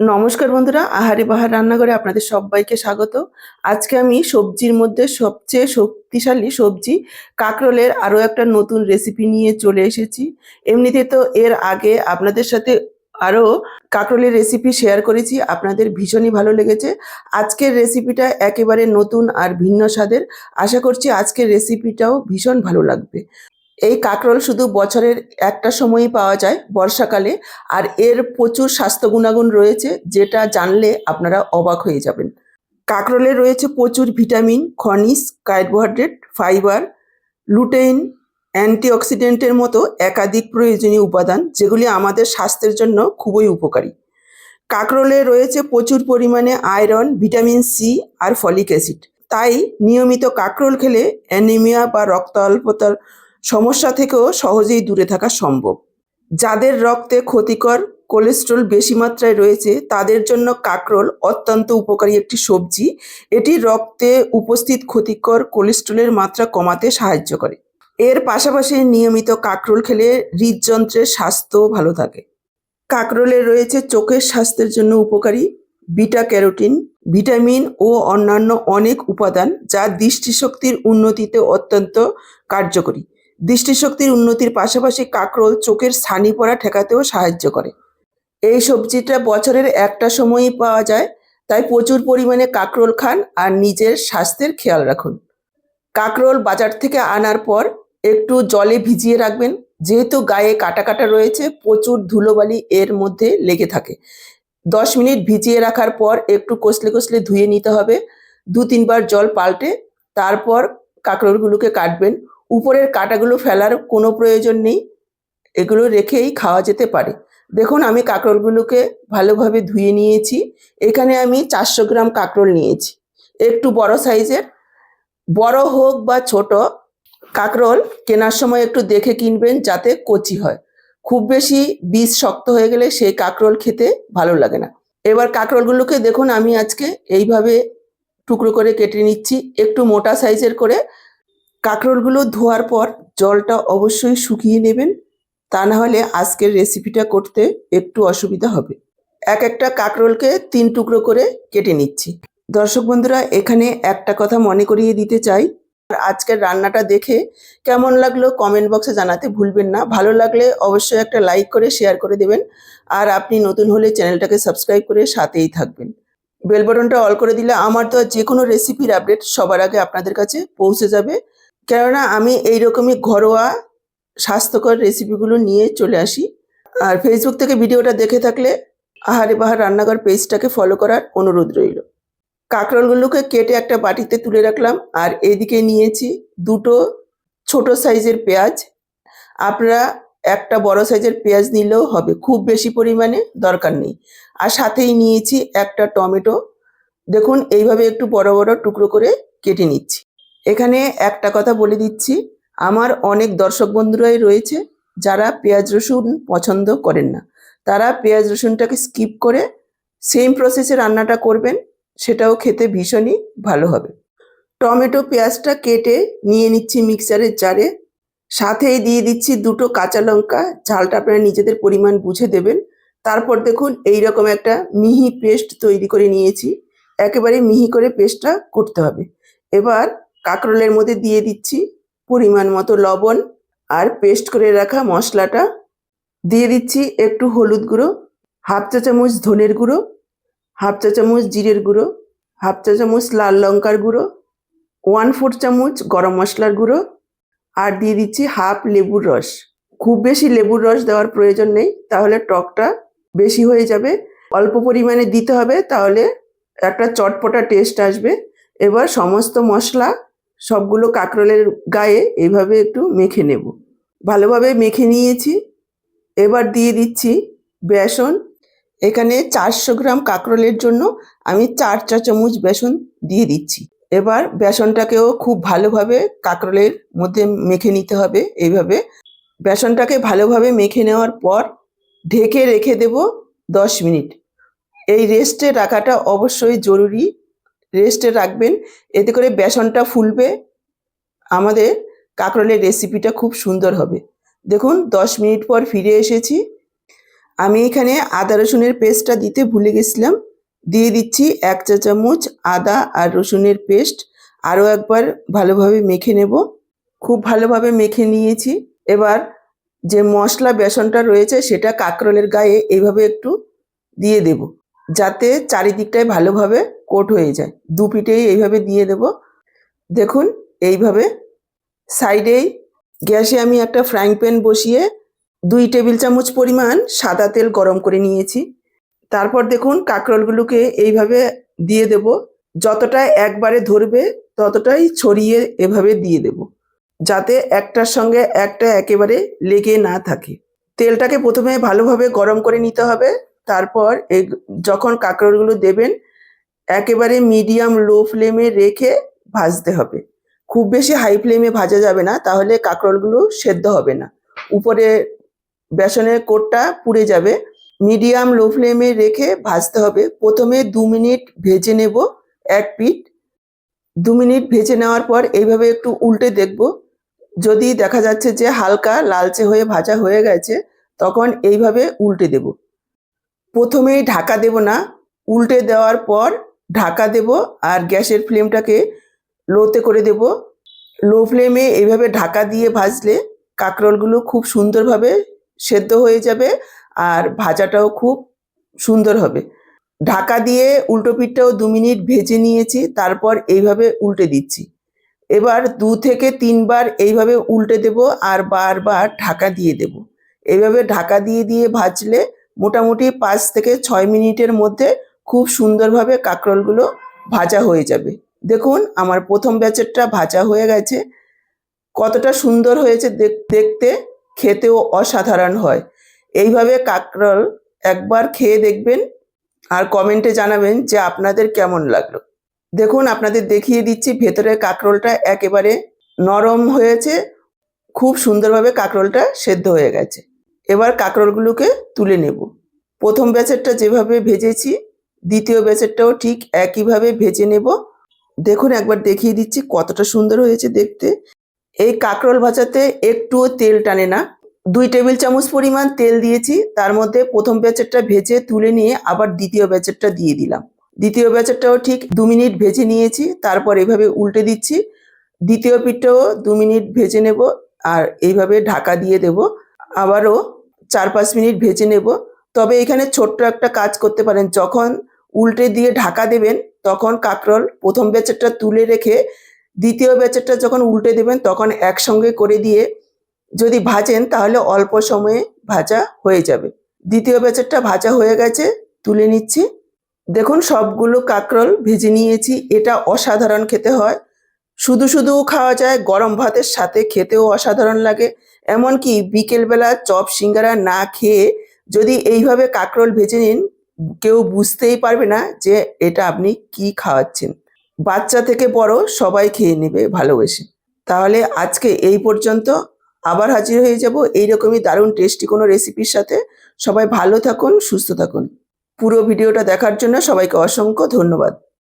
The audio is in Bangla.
নমস্কার বন্ধুরা, আহারে বাহার রান্নাঘরে আপনাদের সবাইকে স্বাগত। আজকে আমি সবজির মধ্যে সবচেয়ে শক্তিশালী সবজি কাঁকরোলের আরও একটা নতুন রেসিপি নিয়ে চলে এসেছি। এমনিতে তো এর আগে আপনাদের সাথে আরও কাঁকরোলের রেসিপি শেয়ার করেছি, আপনাদের ভীষণই ভালো লেগেছে। আজকের রেসিপিটা একেবারে নতুন আর ভিন্ন স্বাদের। আশা করছি আজকের রেসিপিটাও ভীষণ ভালো লাগবে। এই কাঁকরোল শুধু বছরের একটা সময়ই পাওয়া যায় বর্ষাকালে, আর এর প্রচুর স্বাস্থ্য গুণাগুণ রয়েছে যেটা জানলে আপনারা অবাক হয়ে যাবেন। কাঁকরোলে রয়েছে প্রচুর ভিটামিন, খনিজ, কার্বোহাইড্রেট, ফাইবার, লুটেইন, অ্যান্টিঅক্সিডেন্টের মতো একাধিক প্রয়োজনীয় উপাদান যেগুলি আমাদের স্বাস্থ্যের জন্য খুবই উপকারী। কাঁকরোলে রয়েছে প্রচুর পরিমাণে আয়রন, ভিটামিন সি আর ফলিক অ্যাসিড। তাই নিয়মিত কাঁকরোল খেলে অ্যানিমিয়া বা রক্ত অল্পতার সমস্যা থেকেও সহজেই দূরে থাকা সম্ভব। যাদের রক্তে ক্ষতিকর কোলেস্ট্রল বেশি মাত্রায় রয়েছে, তাদের জন্য কাকরোল অত্যন্ত উপকারী একটি সবজি। এটি রক্তে উপস্থিত ক্ষতিকর কোলেস্ট্রলের মাত্রা কমাতে সাহায্য করে। এর পাশাপাশি নিয়মিত কাকরোল খেলে হৃদযন্ত্রের স্বাস্থ্য ভালো থাকে। কাকরোলে রয়েছে চোখের স্বাস্থ্যের জন্য উপকারী বিটা ক্যারোটিন, ভিটামিন ও অন্যান্য অনেক উপাদান যা দৃষ্টিশক্তির উন্নতিতে অত্যন্ত কার্যকরী। দৃষ্টিশক্তির উন্নতির পাশাপাশি কাঁকরোল চোখের ছানি পড়া ঠেকাতেও সাহায্য করে। এই সবজিটা বছরের একটা সময়ই পাওয়া যায়, তাই প্রচুর পরিমাণে কাঁকরোল খান আর নিজের স্বাস্থ্যের খেয়াল রাখুন। কাঁকরোল বাজার থেকে আনার পর একটু জলে ভিজিয়ে রাখবেন, যেহেতু গায়ে কাটা কাটা রয়েছে, প্রচুর ধুলোবালি এর মধ্যে লেগে থাকে। দশ মিনিট ভিজিয়ে রাখার পর একটু কষলে কষলে ধুয়ে নিতে হবে দু তিনবার জল পাল্টে, তারপর কাঁকরোলগুলোকে কাটবেন। উপরের কাঁটাগুলো ফেলার কোনো প্রয়োজন নেই। এগুলো রেখেই খাওয়া যেতে পারে। দেখুন, আমি কাঁকরোলগুলোকে ভালোভাবে ধুয়ে নিয়েছি। এখানে আমি চারশো গ্রাম কাঁকরোল নিয়েছি। একটু বড় সাইজের, বড় হোক বা ছোট, কাঁকরোল কেনার সময় একটু দেখে কিনবেন যাতে কচি হয়। খুব বেশি বীজ শক্ত হয়ে গেলে সেই কাঁকরোল খেতে ভালো লাগে না। এবার কাঁকরোলগুলোকে দেখুন, আমি আজকে এইভাবে টুকরো করে কেটে নিচ্ছি। একটু মোটা সাইজের করে কাঁকরোলগুলো ধোয়ার পর জলটা অবশ্যই শুকিয়ে নেবেন। তা না হলে আজকের রেসিপিটা করতে একটু অসুবিধা হবে। এক একটা কাঁকরোলকে তিন টুকরো করে কেটে নিচ্ছি। দর্শক বন্ধুরা, এখানে একটা কথা মনে করিয়ে দিতে চাই। আর আজকের রান্নাটা দেখে কেমন লাগল কমেন্ট বক্সে জানাতে ভুলবেন না। ভালো লাগলে অবশ্যই একটা লাইক করে, শেয়ার করে দেবেন। আর আপনি নতুন হলে চ্যানেলটাকে সাবস্ক্রাইব করে সাথেই থাকবেন। বেল বটনটা অল করে দিলে আমার তো যে কোনো রেসিপির আপডেট সবার আগে আপনাদের কাছে পৌঁছে যাবে। কেননা আমি এইরকমই ঘরোয়া স্বাস্থ্যকর রেসিপিগুলো নিয়ে চলে আসি। আর ফেসবুক থেকে ভিডিওটা দেখে থাকলে আহারে বাহার রান্নাঘর পেজটাকে ফলো করার অনুরোধ রইল। কাঁকরোলগুলোকে কেটে একটা বাটিতে তুলে রাখলাম আর এদিকে নিয়েছি দুটো ছোট সাইজের পেঁয়াজ। আপনারা একটা বড় সাইজের পেঁয়াজ নিলেও হবে, খুব বেশি পরিমাণে দরকার নেই। আর সাথেই নিয়েছি একটা টমেটো। দেখুন, এইভাবে একটু বড় বড় টুকরো করে কেটে নিচ্ছি। এখানে একটা কথা বলে দিচ্ছি, আমার অনেক দর্শক বন্ধুরাই রয়েছে যারা পেঁয়াজ রসুন পছন্দ করেন না। তারা পেঁয়াজ রসুনটাকে স্কিপ করে সেম প্রসেসে রান্নাটা করবেন, সেটাও খেতে ভীষণই ভালো হবে। টমেটো পেঁয়াজটা কেটে নিয়ে নিচ্ছি মিক্সারের জারে, সাথেই দিয়ে দিচ্ছি দুটো কাঁচা লঙ্কা, ঝালটা আপনারা নিজেদের পরিমাণ বুঝে দেবেন। তারপর দেখুন এই রকম একটা মিহি পেস্ট তৈরি করে নিয়েছি, একেবারে মিহি করে পেস্টটা করতে হবে। এবার কাঁকরোলের মধ্যে দিয়ে দিচ্ছি পরিমাণ মতো লবণ আর পেস্ট করে রাখা মশলাটা। দিয়ে দিচ্ছি একটু হলুদ গুঁড়ো, হাফ চা চামচ ধনের গুঁড়ো, হাফ চা চামচ জিরের গুঁড়ো, হাফ চা চামচ লাল লঙ্কার গুঁড়ো, ওয়ান ফোর চামচ গরম মশলার গুঁড়ো আর দিয়ে দিচ্ছি হাফ লেবুর রস। খুব বেশি লেবুর রস দেওয়ার প্রয়োজন নেই, তাহলে টকটা বেশি হয়ে যাবে। অল্প পরিমাণে দিতে হবে, তাহলে একটা চটপটা টেস্ট আসবে। এবার সমস্ত মশলা সবগুলো কাঁকরোলের গায়ে এইভাবে একটু মেখে নেব। ভালোভাবে মেখে নিয়েছি। এবার দিয়ে দিচ্ছি বেসন। এখানে চারশো গ্রাম কাঁকরোলের জন্য আমি চার চা চামচ বেসন দিয়ে দিচ্ছি। এবার বেসনটাকেও খুব ভালোভাবে কাঁকরোলের মধ্যে মেখে নিতে হবে এইভাবে। বেসনটাকে ভালোভাবে মেখে নেওয়ার পর ঢেকে রেখে দেব দশ মিনিট। এই রেস্টে রাখাটা অবশ্যই জরুরি। রেস্টে রাখবেন। এতে করে বেসনটা ফুলবে। আমাদের কাঁকরোলের রেসিপিটা খুব সুন্দর হবে। দেখুন, দশ মিনিট পর ফিরে এসেছি। আমি এখানে আদা রসুনের পেস্টটা দিতে ভুলে গেছিলাম। দিয়ে দিচ্ছি এক চা চামচ আদা আর রসুনের পেস্ট। আরও একবার ভালোভাবে মেখে নেব। খুব ভালোভাবে মেখে নিয়েছি। এবার যে মশলা বেসনটা রয়েছে, সেটা কাঁকরোলের গায়ে এইভাবে একটু দিয়ে দেব। যাতে চারিদিকটায় ভালোভাবে কোট হয়ে যায়। দু পিঠেই এইভাবে দিয়ে দেব। দেখুন, এইভাবে সাইডেই গ্যাসে আমি একটা ফ্রাইং প্যান বসিয়ে দুই টেবিল চামচ পরিমাণ সাদা তেল গরম করে নিয়েছি। তারপর দেখুন, কাঁকরোলগুলোকে এইভাবে দিয়ে দেব। যতটা একবারে ধরবে, ততটাই ছড়িয়ে এভাবে দিয়ে দেব। যাতে একটার সঙ্গে একটা একেবারে লেগে না থাকে। তেলটাকে প্রথমে ভালোভাবে গরম করে নিতে হবে। তারপর যখন কাঁকরোলগুলো দেবেন একেবারে মিডিয়াম লো ফ্লেমে রেখে ভাজতে হবে। খুব বেশি হাই ফ্লেমে ভাজা যাবে না, তাহলে কাঁকরোলগুলো সেদ্ধ হবে না। উপরে বেসনের কোটটা পুড়ে যাবে। মিডিয়াম লো ফ্লেমে রেখে ভাজতে হবে। প্রথমে দু মিনিট ভেজে নেব এক পিঠ। দু মিনিট ভেজে নেওয়ার পর এইভাবে একটু উল্টে দেখব। যদি দেখা যাচ্ছে যে হালকা লালচে হয়ে ভাজা হয়ে গেছে, তখন এইভাবে উল্টে দেব। প্রথমেই ঢাকা দেব না। উল্টে দেওয়ার পর ঢাকা দেব আর গ্যাসের ফ্লেমটাকে লোতে করে দেব। লো ফ্লেমে এইভাবে ঢাকা দিয়ে ভাজলে কাঁকরোলগুলো খুব সুন্দরভাবে সেদ্ধ হয়ে যাবে আর ভাজাটাও খুব সুন্দর হবে। ঢাকা দিয়ে উল্টো পিঠটাও দু মিনিট ভেজে নিয়েছি, তারপর এইভাবে উল্টে দিচ্ছি। এবার দু থেকে তিনবার এইভাবে উল্টে দেব আর বারবার ঢাকা দিয়ে দেব। এইভাবে ঢাকা দিয়ে দিয়ে ভাজলে মোটামুটি পাঁচ থেকে ছয় মিনিটের মধ্যে খুব সুন্দরভাবে কাঁকরোলগুলো ভাজা হয়ে যাবে। দেখুন, আমার প্রথম ব্যাচেরটা ভাজা হয়ে গেছে। কতটা সুন্দর হয়েছে দেখ- দেখতে, খেতেও অসাধারণ হয়। এইভাবে কাঁকরোল একবার খেয়ে দেখবেন আর কমেন্টে জানাবেন যে আপনাদের কেমন লাগল। দেখুন, আপনাদের দেখিয়ে দিচ্ছি, ভেতরের কাঁকরোলটা একেবারে নরম হয়েছে, খুব সুন্দরভাবে কাঁকরোলটা সেদ্ধ হয়ে গেছে। এবার কাঁকরোলগুলোকে তুলে নেব। প্রথম ব্যাচেরটা যেভাবে ভেজেছি দ্বিতীয় ব্যাচেরটাও ঠিক একইভাবে ভেজে নেব। দেখুন, একবার দেখিয়ে দিচ্ছি কতটা সুন্দর হয়েছে দেখতে। এই কাঁকরোল ভাজাতে একটুও তেল টানে না। দুই টেবিল চামচ পরিমাণ তেল দিয়েছি, তার মধ্যে প্রথম ব্যাচেরটা ভেজে তুলে নিয়ে আবার দ্বিতীয় ব্যাচেরটা দিয়ে দিলাম। দ্বিতীয় ব্যাচেরটাও ঠিক দু মিনিট ভেজে নিয়েছি, তারপর এভাবে উল্টে দিচ্ছি। দ্বিতীয় পিঠটাও দু মিনিট ভেজে নেব আর এইভাবে ঢাকা দিয়ে দেব। আবারও চার পাঁচ মিনিট ভেজে নেব। তবে এখানে ছোট্ট একটা কাজ করতে পারেন, যখন উল্টে দিয়ে ঢাকা দেবেন, তখন কাঁকরোল প্রথম ব্যাচেরটা তুলে রেখে দ্বিতীয় ব্যাচেরটা যখন উল্টে দেবেন, তখন একসঙ্গে করে দিয়ে যদি ভাজেন, তাহলে অল্প সময়ে ভাজা হয়ে যাবে। দ্বিতীয় ব্যাচেরটা ভাজা হয়ে গেছে, তুলে নিচ্ছি। দেখুন, সবগুলো কাঁকরোল ভেজে নিয়েছি, এটা অসাধারণ খেতে হয়। শুধু শুধুও খাওয়া যায়, গরম ভাতের সাথে খেতেও অসাধারণ লাগে। এমনকি বিকেলবেলা চপ সিঙ্গারা না খেয়ে যদি এইভাবে কাঁকরোল ভেজে নিন কেউ বুঝতেই পারবে না যে এটা আপনি কি খাওয়াচ্ছেন। বাচ্চা থেকে বড় সবাই খেয়ে নেবে ভালোবেসে। তাহলে আজকে এই পর্যন্ত আবার হাজির হয়ে যাব এইরকমই দারুণ টেস্টি কোনো রেসিপির সাথে। সবাই ভালো থাকুন, সুস্থ থাকুন। পুরো ভিডিওটা দেখার জন্য সবাইকে অসংখ্য ধন্যবাদ।